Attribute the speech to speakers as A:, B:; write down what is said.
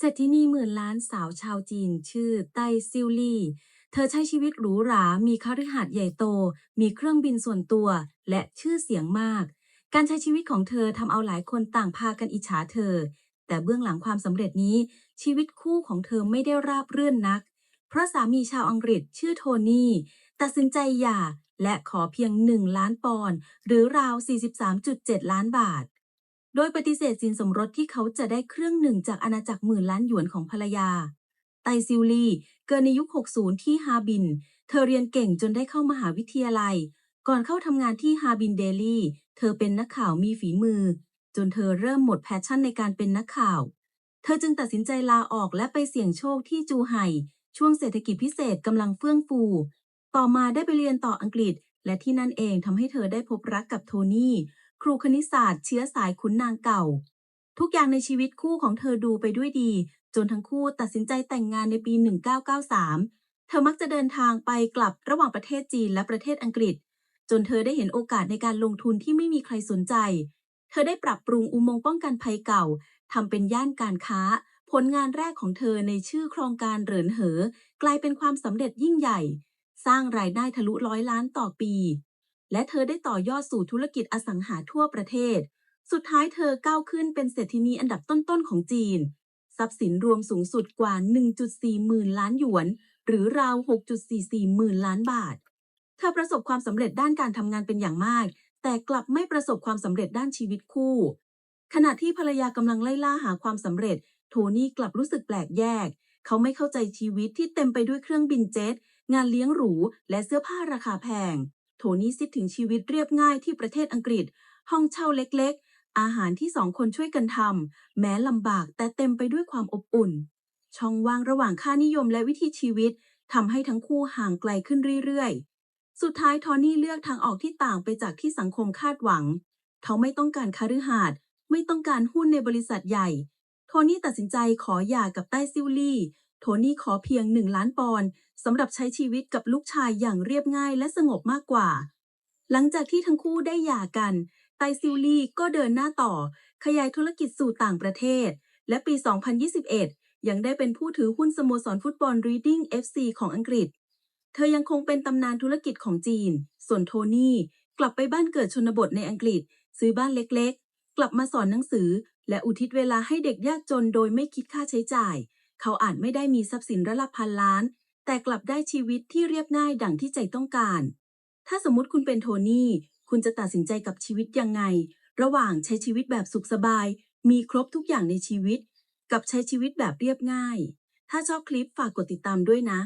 A: เศรษฐินีหมื่นล้านสาวชาวจีน ชื่อไต้ซิวลี่ เธอใช้ชีวิตหรูหรา มีคฤหาสน์ใหญ่โต มีเครื่องบินส่วนตัว และชื่อเสียงมาก การใช้ชีวิตของเธอทำเอาหลายคนต่างพากันอิจฉาเธอ แต่เบื้องหลังความสำเร็จนี้ ชีวิตคู่ของเธอไม่ได้ราบรื่นนัก เพราะสามีชาวอังกฤษชื่อโทนี่ตัดสินใจหย่าและขอเพียง 1 ล้านปอนด์หรือราว 43.7 ล้านบาท โดยปฏิเสธสินสมรสที่เขาจะได้ครึ่งหนึ่งจากอาณาจักรหมื่นล้านหยวนของภรรยา ไตซิลลี เกิดในยุค 60 ที่ฮาบิน เธอเรียนเก่งจนได้เข้ามหาวิทยาลัย ก่อนเข้าทำงานที่ฮาบินเดลี่ เธอเป็นนักข่าวมีฝีมือ จนเธอเริ่มหมดแพชชั่นในการเป็นนักข่าว เธอจึงตัดสินใจลาออกและไปเสี่ยงโชคที่จูไห่ ช่วงเศรษฐกิจพิเศษกำลังเฟื่องฟู ต่อมาได้ไปเรียนต่ออังกฤษ และที่นั่นเองทำให้เธอได้พบรักกับโทนี่ รูคณิตศาสตร์เชื้อสายขุนนางเก่า ทุกอย่างในชีวิตคู่ของเธอดูไปด้วยดี จนทั้งคู่ตัดสินใจแต่งงานในปี 1993 เธอมักจะเดินทางไปกลับระหว่างประเทศจีนและประเทศอังกฤษ จนเธอได้เห็นโอกาสในการลงทุนที่ไม่มีใครสนใจ เธอได้ปรับปรุงอุโมงค์ป้องกันภัยเก่าทำเป็นย่านการค้า ผลงานแรกของเธอในชื่อโครงการเหรินเหอ กลายเป็นความสำเร็จยิ่งใหญ่ สร้างรายได้ทะลุร้อยล้านต่อปี และเธอได้ต่อยอดสู่ธุรกิจอสังหาทั่วประเทศ สุดท้ายเธอก้าวขึ้นเป็นเศรษฐินีอันดับต้นๆของจีน ทรัพย์สินรวมสูงสุดกว่า 1.4 หมื่นล้านหยวน หรือราว 6.44 หมื่นล้านบาท เธอประสบความสำเร็จด้านการทำงานเป็นอย่างมาก แต่กลับไม่ประสบความสำเร็จด้านชีวิตคู่ ขณะที่ภรรยากำลังไล่ล่าหาความสำเร็จ โทนี่กลับรู้สึกแปลกแยก เขาไม่เข้าใจชีวิตที่เต็มไปด้วยเครื่องบินเจ็ตงานเลี้ยงหรู และเสื้อผ้าราคาแพง โทนี่คิดถึงชีวิตเรียบง่ายที่ประเทศอังกฤษ ห้องเช่าเล็กๆ อาหารที่สองคนช่วยกันทำแม้ลำบากแต่เต็มไปด้วยความอบอุ่น ช่องว่างระหว่างค่านิยมและวิถีชีวิตทำให้ทั้งคู่ห่างไกลขึ้นเรื่อยๆ สุดท้ายทอนี่เลือกทางออกที่ต่างไปจากที่สังคมคาดหวัง เขาไม่ต้องการคฤหาสน์ไม่ต้องการหุ้นในบริษัทใหญ่ โทนี่ตัดสินใจขอหย่ากับใต้ซิลลี่ โทนี่ขอเพียงหนึ่งล้านปอนด์สำหรับใช้ชีวิตกับลูกชายอย่างเรียบง่ายและสงบมากกว่า หลังจากที่ทั้งคู่ได้หย่ากัน ไตซิลลี่ก็เดินหน้าต่อ ขยายธุรกิจสู่ต่างประเทศ และปี 2021 ยังได้เป็นผู้ถือหุ้นสโมสรฟุตบอล Reading FC ของอังกฤษ เธอยังคงเป็นตำนานธุรกิจของจีน ส่วนโทนี่กลับไปบ้านเกิดชนบทในอังกฤษ ซื้อบ้านเล็กๆ กลับมาสอนหนังสือ และอุทิศเวลาให้เด็กยากจนโดยไม่คิดค่าใช้จ่าย เขาอาจไม่ได้มีทรัพย์สินระลับพันล้าน แต่กลับได้ชีวิตที่เรียบง่ายดั่งที่ใจต้องการ ถ้าสมมติคุณเป็นโทนี่ คุณจะตัดสินใจกับชีวิตยังไง ระหว่างใช้ชีวิตแบบสุขสบาย มีครบทุกอย่างในชีวิต กับใช้ชีวิตแบบเรียบง่าย ถ้าชอบคลิปฝากกดติดตามด้วยนะ